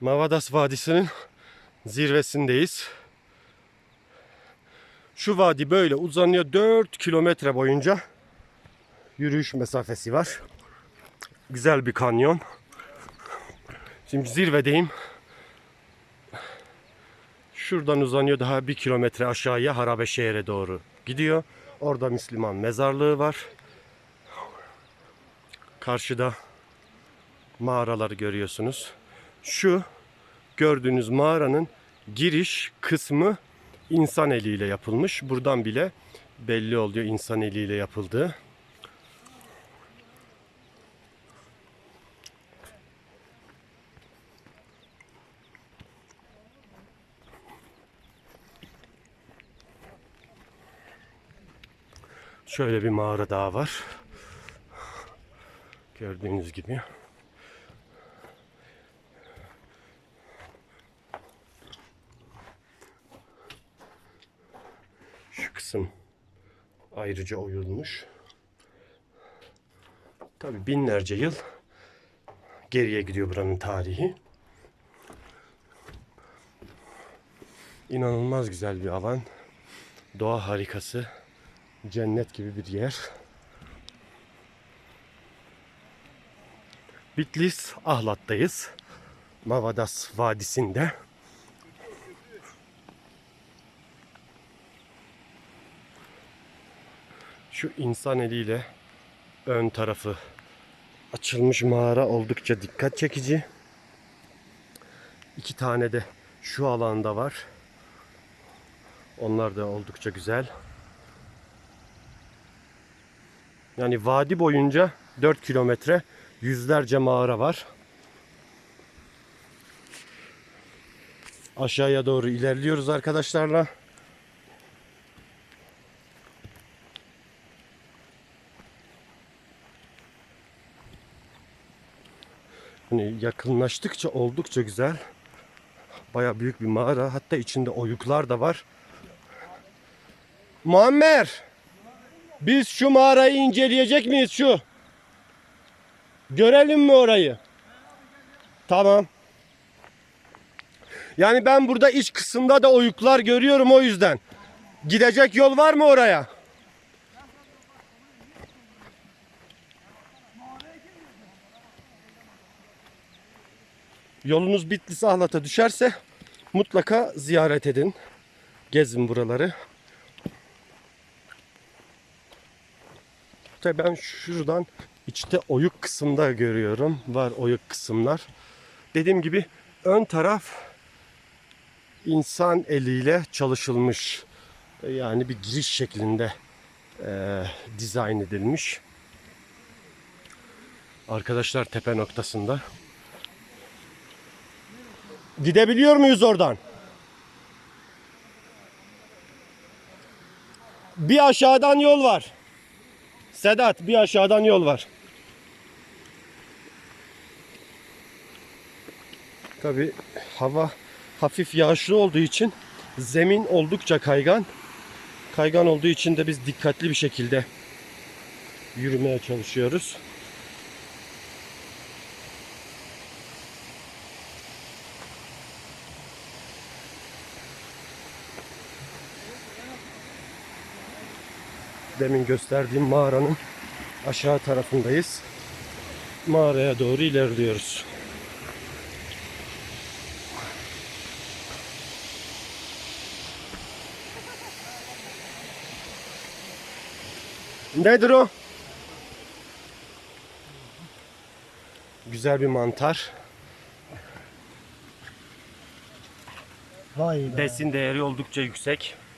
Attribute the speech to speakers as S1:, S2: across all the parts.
S1: Mavadas Vadisi'nin zirvesindeyiz. Şu vadi böyle uzanıyor 4 kilometre boyunca yürüyüş mesafesi var. Güzel bir kanyon. Şimdi zirvedeyim. Şuradan uzanıyor daha bir kilometre aşağıya Harabeşehir'e doğru gidiyor. Orada Müslüman mezarlığı var. Karşıda mağaraları görüyorsunuz. Şu gördüğünüz mağaranın giriş kısmı insan eliyle yapılmış. Buradan bile belli oluyor insan eliyle yapıldığı. Şöyle bir mağara daha var. Gördüğünüz gibi. Kısım ayrıca oyulmuş. Tabi binlerce yıl geriye gidiyor buranın tarihi. İnanılmaz güzel bir alan. Doğa harikası. Cennet gibi bir yer. Bitlis Ahlat'tayız. Mavadas Vadisi'nde. Şu insan eliyle ön tarafı açılmış mağara oldukça dikkat çekici. İki tane de şu alanda var. Onlar da oldukça güzel. Yani vadi boyunca 4 kilometre yüzlerce mağara var. Aşağıya doğru ilerliyoruz arkadaşlarla. Hani yakınlaştıkça oldukça güzel. Baya büyük bir mağara. Hatta içinde oyuklar da var. Muammer! Biz şu mağarayı inceleyecek miyiz şu? Görelim mi orayı? Tamam. Yani ben burada iç kısımda da oyuklar görüyorum o yüzden. Gidecek yol var mı oraya? Yolunuz Bitlis Ahlat'a düşerse mutlaka ziyaret edin. Gezin buraları. Tabii ben şuradan içte oyuk kısımda görüyorum. Var oyuk kısımlar. Dediğim gibi ön taraf insan eliyle çalışılmış. Yani bir giriş şeklinde e, dizayn edilmiş. Arkadaşlar tepe noktasında. Gidebiliyor muyuz oradan? Bir aşağıdan yol var. Sedat bir aşağıdan yol var. Tabi hava hafif yağışlı olduğu için zemin oldukça kaygan. Kaygan olduğu için de biz dikkatli bir şekilde yürümeye çalışıyoruz. Demin gösterdiğim mağaranın aşağı tarafındayız. Mağaraya doğru ilerliyoruz. Nedir o? Güzel bir mantar.
S2: Vay be.
S1: Besin değeri oldukça yüksek. Mağaraya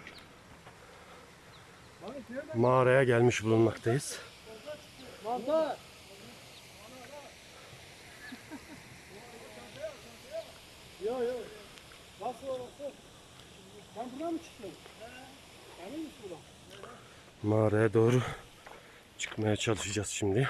S1: gelmiş bulunmaktayız.
S2: Mantar. Yo yo. Nasıl orası? Sen buradan mı çıktın? Emin misin buradan?
S1: Mağaraya doğru çıkmaya çalışacağız şimdi.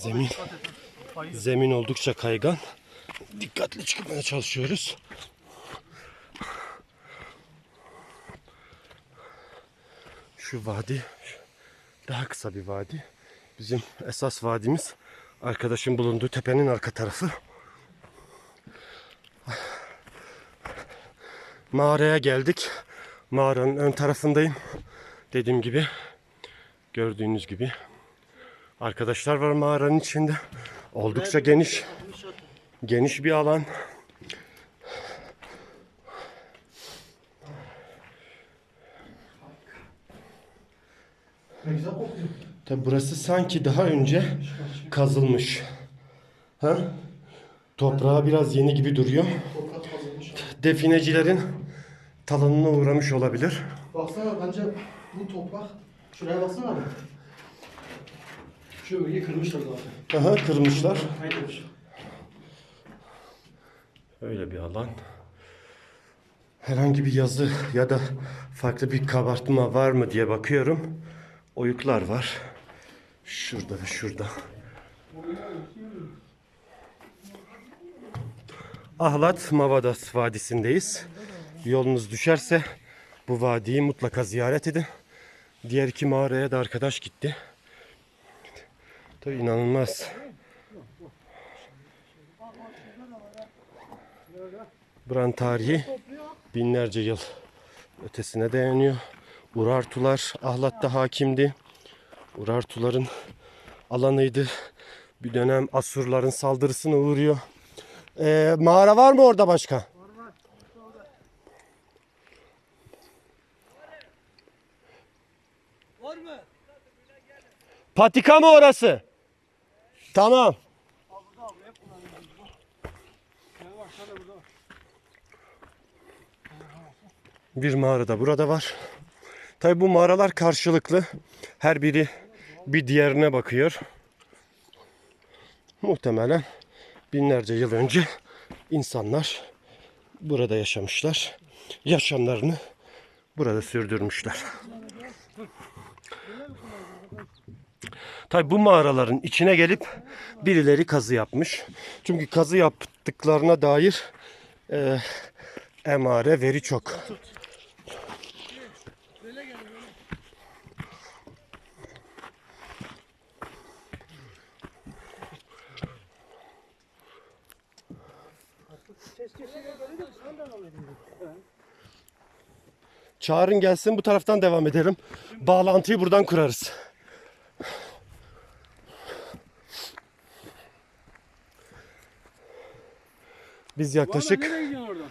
S1: Zemin zemin oldukça kaygan. Dikkatli çıkmaya çalışıyoruz. Şu vadi daha kısa bir vadi. Bizim esas vadimiz arkadaşın bulunduğu tepenin arka tarafı. Mağaraya geldik. Mağaranın ön tarafındayım. Dediğim gibi gördüğünüz gibi arkadaşlar var mağaranın içinde. Oldukça geniş. Geniş bir alan.
S2: Ne güzel kokuyor.
S1: Tabi burası sanki daha önce kazılmış. Ha? Toprağı biraz yeni gibi duruyor.
S2: Toprak kazılmış.
S1: Definecilerin talanına uğramış olabilir.
S2: Baksana bence bu toprak. Şuraya baksana abi. Şu bölgeyi kırmışlar zaten.
S1: Aha kırmışlar.
S2: Kaydırmış.
S1: Öyle bir alan. Herhangi bir yazı ya da farklı bir kabartma var mı diye bakıyorum. Oyuklar var. Şurada ve şurada. Ahlat Mavadas Vadisi'ndeyiz. Yolunuz düşerse bu vadiyi mutlaka ziyaret edin. Diğer iki mağaraya da arkadaş gitti. Tabii inanılmaz. Buranın tarihi binlerce yıl ötesine dayanıyor. Urartular Ahlat'ta hakimdi. Urartuların alanıydı. Bir dönem Asurların saldırısına uğruyor. Ee, mağara var mı orada başka?
S2: Var mı?
S1: Patika mı orası? Tamam. Bir mağara da burada var. Tabi bu mağaralar karşılıklı. Her biri bir diğerine bakıyor. Muhtemelen binlerce yıl önce insanlar burada yaşamışlar. Yaşamlarını burada sürdürmüşler. Tabi bu mağaraların içine gelip birileri kazı yapmış. Çünkü kazı yaptıklarına dair e, emare veri çok. Çağırın gelsin bu taraftan devam edelim. Bağlantıyı buradan kurarız. Biz yaklaşık
S2: Nereye gidiyorsun oradan?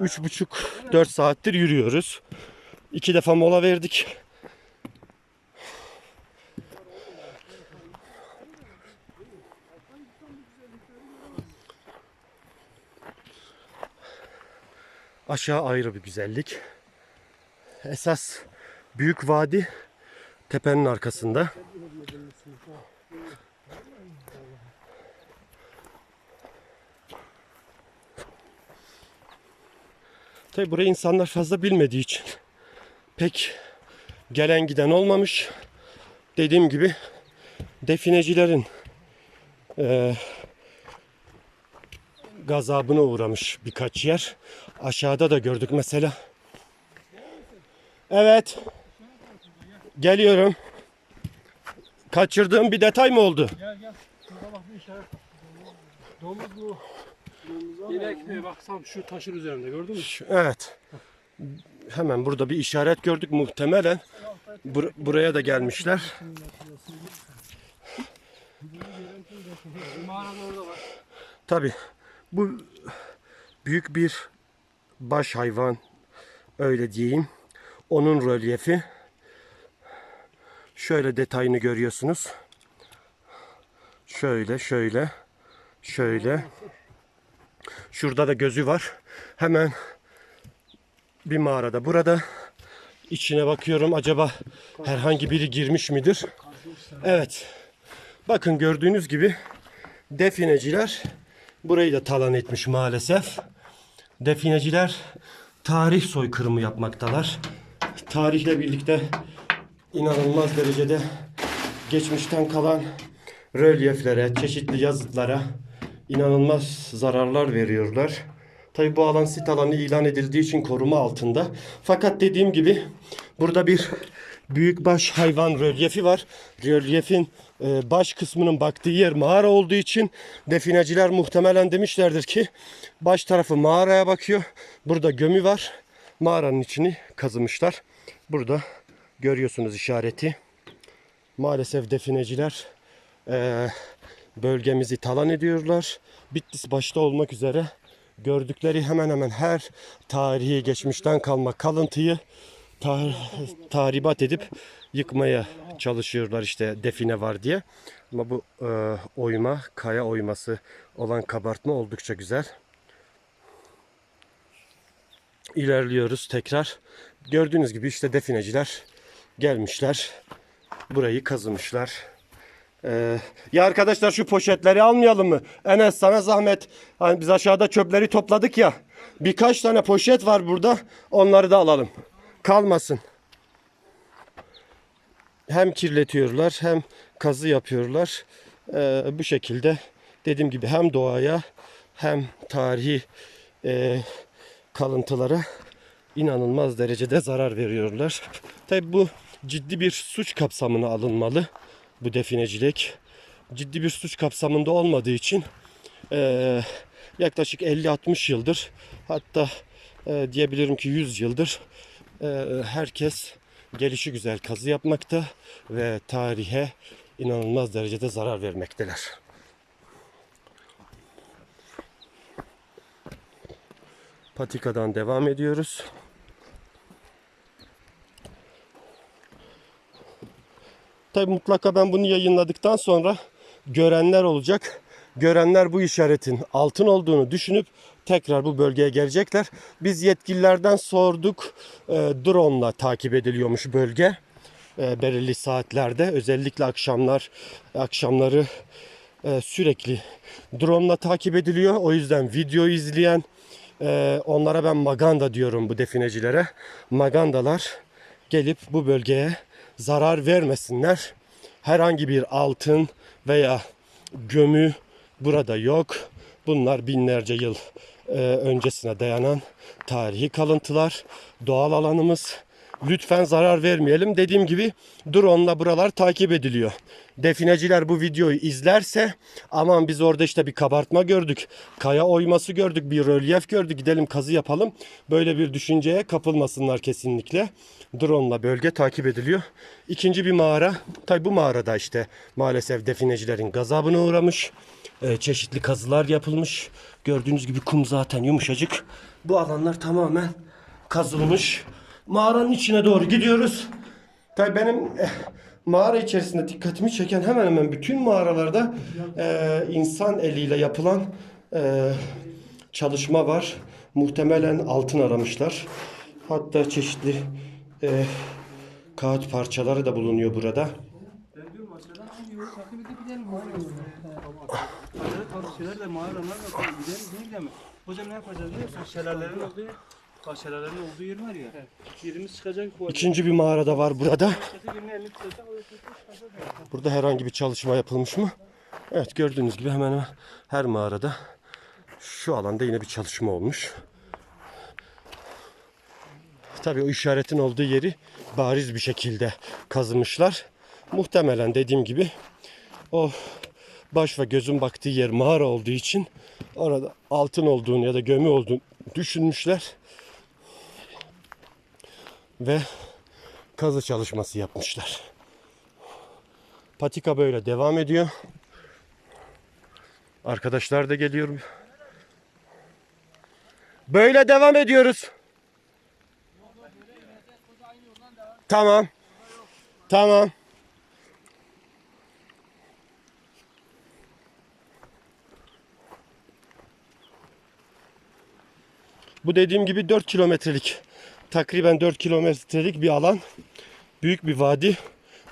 S1: üç buçuk dört saattir yürüyoruz. İki defa mola verdik. Aşağı ayrı bir güzellik. Esas büyük vadi tepenin arkasında. Tabi burayı insanlar fazla bilmediği için pek gelen giden olmamış. Dediğim gibi definecilerin eee gazabına uğramış birkaç yer. Aşağıda da gördük mesela. Evet. Geliyorum. Kaçırdığım bir detay mı oldu?
S2: Gel gel. Şurada bak bir işaret. Domuz bu. İnek mi? Bak tam şu taşın üzerinde gördün mü?
S1: Şu- Evet. Hemen burada bir işaret gördük muhtemelen. bur- buraya da gelmişler. Tabi bu büyük bir baş hayvan öyle diyeyim. Onun rölyefi. Şöyle detayını görüyorsunuz. Şöyle şöyle şöyle. Şurada da gözü var. Hemen bir mağarada burada. İçine bakıyorum acaba herhangi biri girmiş midir? Evet. Bakın gördüğünüz gibi defineciler burayı da talan etmiş maalesef. Defineciler tarih soykırımı yapmaktalar. Tarihle birlikte inanılmaz derecede geçmişten kalan rölyeflere, çeşitli yazıtlara inanılmaz zararlar veriyorlar. Tabi bu alan sit alanı ilan edildiği için koruma altında. Fakat dediğim gibi burada bir büyükbaş hayvan rölyefi var. Rölyefin e, baş kısmının baktığı yer mağara olduğu için defineciler muhtemelen demişlerdir ki baş tarafı mağaraya bakıyor. Burada gömü var. Mağaranın içini kazımışlar. Burada görüyorsunuz işareti. Maalesef defineciler e, bölgemizi talan ediyorlar. Bitlis başta olmak üzere gördükleri hemen hemen her tarihi geçmişten kalma kalıntıyı tar- tahribat edip yıkmaya çalışıyorlar işte define var diye. Ama bu e, oyma, kaya oyması olan kabartma oldukça güzel. İlerliyoruz tekrar. Gördüğünüz gibi işte defineciler gelmişler. Burayı kazımışlar. Ee, ya arkadaşlar şu poşetleri almayalım mı? Enes sana zahmet. Hani biz aşağıda çöpleri topladık ya. Birkaç tane poşet var burada. Onları da alalım. Kalmasın. Hem kirletiyorlar hem kazı yapıyorlar. Ee, bu şekilde dediğim gibi hem doğaya hem tarihi e, kalıntılara inanılmaz derecede zarar veriyorlar. Tabi bu ciddi bir suç kapsamına alınmalı bu definecilik. Ciddi bir suç kapsamında olmadığı için eee, yaklaşık 50-60 yıldır hatta eee, diyebilirim ki 100 yıldır eee, herkes gelişi güzel kazı yapmakta ve tarihe inanılmaz derecede zarar vermekteler. Patikadan devam ediyoruz. Tabi mutlaka ben bunu yayınladıktan sonra görenler olacak. Görenler bu işaretin altın olduğunu düşünüp tekrar bu bölgeye gelecekler. Biz yetkililerden sorduk. E, drone'la takip ediliyormuş bölge. E, belirli saatlerde özellikle akşamlar akşamları e, sürekli drone'la takip ediliyor. O yüzden video izleyen e, onlara ben maganda diyorum bu definecilere. Magandalar gelip bu bölgeye zarar vermesinler. Herhangi bir altın veya gömü burada yok. Bunlar binlerce yıl e, öncesine dayanan tarihi kalıntılar. Doğal alanımız. Lütfen zarar vermeyelim. Dediğim gibi drone'la buralar takip ediliyor. Defineciler bu videoyu izlerse aman biz orada işte bir kabartma gördük. Kaya oyması gördük. Bir rölyef gördük. Gidelim kazı yapalım. Böyle bir düşünceye kapılmasınlar kesinlikle. Drone'la bölge takip ediliyor. İkinci bir mağara. Tabi bu mağarada işte maalesef definecilerin gazabına uğramış. Ee, çeşitli kazılar yapılmış. Gördüğünüz gibi kum zaten yumuşacık. Bu alanlar tamamen kazılmış. Mağaranın içine doğru gidiyoruz. Tabii benim eh, mağara içerisinde dikkatimi çeken hemen hemen bütün mağaralarda eh, insan eliyle yapılan eh, çalışma var. Muhtemelen altın aramışlar. Hatta çeşitli eh, kağıt parçaları da bulunuyor burada.
S2: Hocam ne yapacağız şelalelerin olduğu yer var ya. Yerimiz çıkacak bu.
S1: İkinci bir mağara da var burada. Burada herhangi bir çalışma yapılmış mı? Evet gördüğünüz gibi hemen hemen her mağarada şu alanda yine bir çalışma olmuş. Tabii o işaretin olduğu yeri bariz bir şekilde kazımışlar. Muhtemelen dediğim gibi o baş ve gözün baktığı yer mağara olduğu için orada altın olduğunu ya da gömü olduğunu düşünmüşler. Ve kazı çalışması yapmışlar. Patika böyle devam ediyor. Arkadaşlar da geliyor. Böyle devam ediyoruz. Tamam. Tamam. Bu dediğim gibi 4 kilometrelik takriben 4 kilometrelik bir alan. Büyük bir vadi.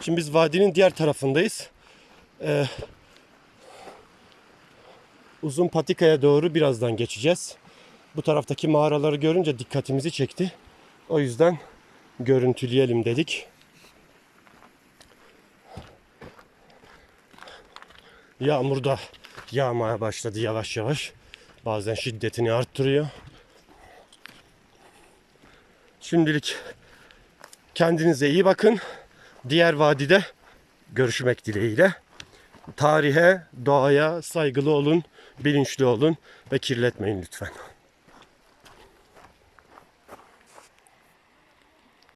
S1: Şimdi biz vadinin diğer tarafındayız. Ee, uzun patikaya doğru birazdan geçeceğiz. Bu taraftaki mağaraları görünce dikkatimizi çekti. O yüzden görüntüleyelim dedik. Yağmur da yağmaya başladı yavaş yavaş. Bazen şiddetini arttırıyor. Şimdilik kendinize iyi bakın. Diğer vadide görüşmek dileğiyle. Tarihe, doğaya saygılı olun, bilinçli olun ve kirletmeyin lütfen.